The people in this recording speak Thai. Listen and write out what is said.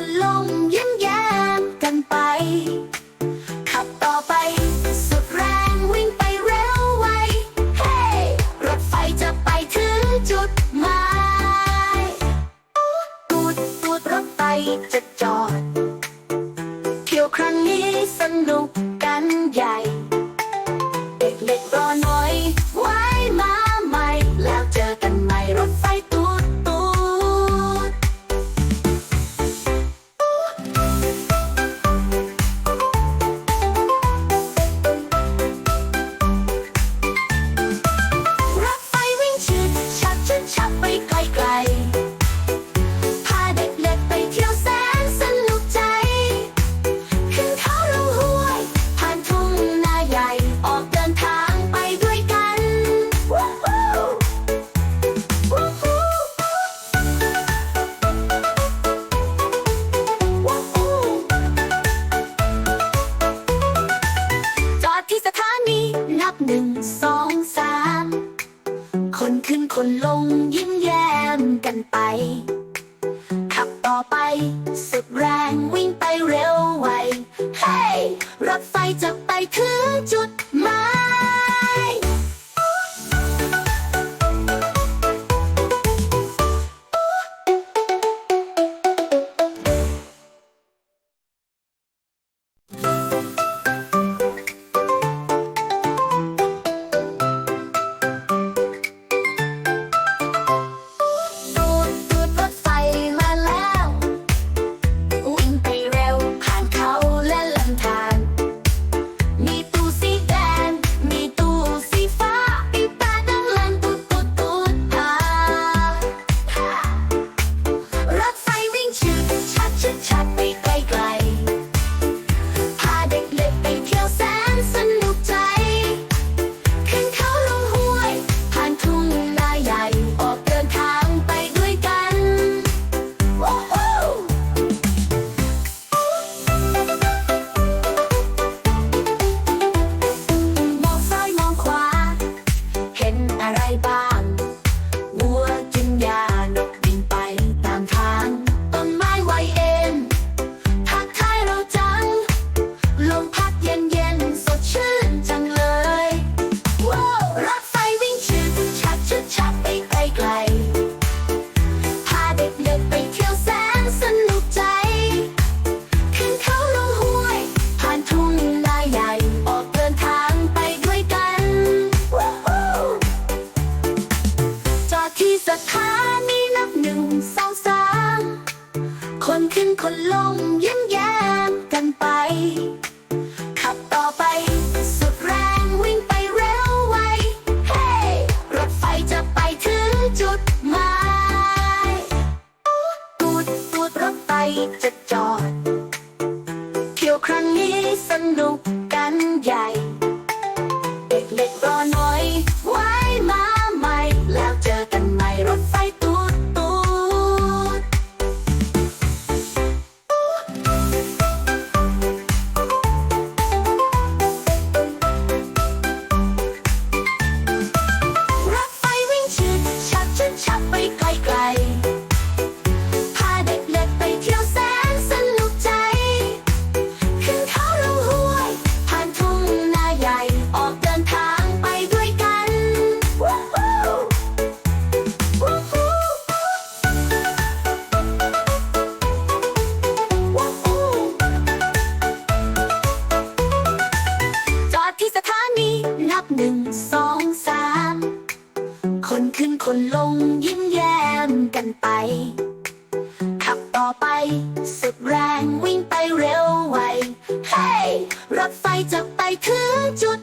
ก็ลงยิ้แยมกันไป ขับต่อไป สุดแรงวิ่งไปเร็วไวเฮ้รถไฟจะไปถึงจุดหมายตูดตูรถไฟจะจอด เที่ยวครั้งนี้สนุก ขึ้นคนลงยิ้มแย้มกันไป ขับต่อไปสุดแรงวิ่งไปเร็วไว เฮ้ hey! รถไฟจะไปถึงจุด จะจอด เที่ยวครั้งนี้สนุก คนขึ้นคนลงยิ้มแย้มกันไป ขับต่อไปสุดแรงวิ่งไปเร็วไว เฮ้ hey! รถไฟจะไปถึงจุด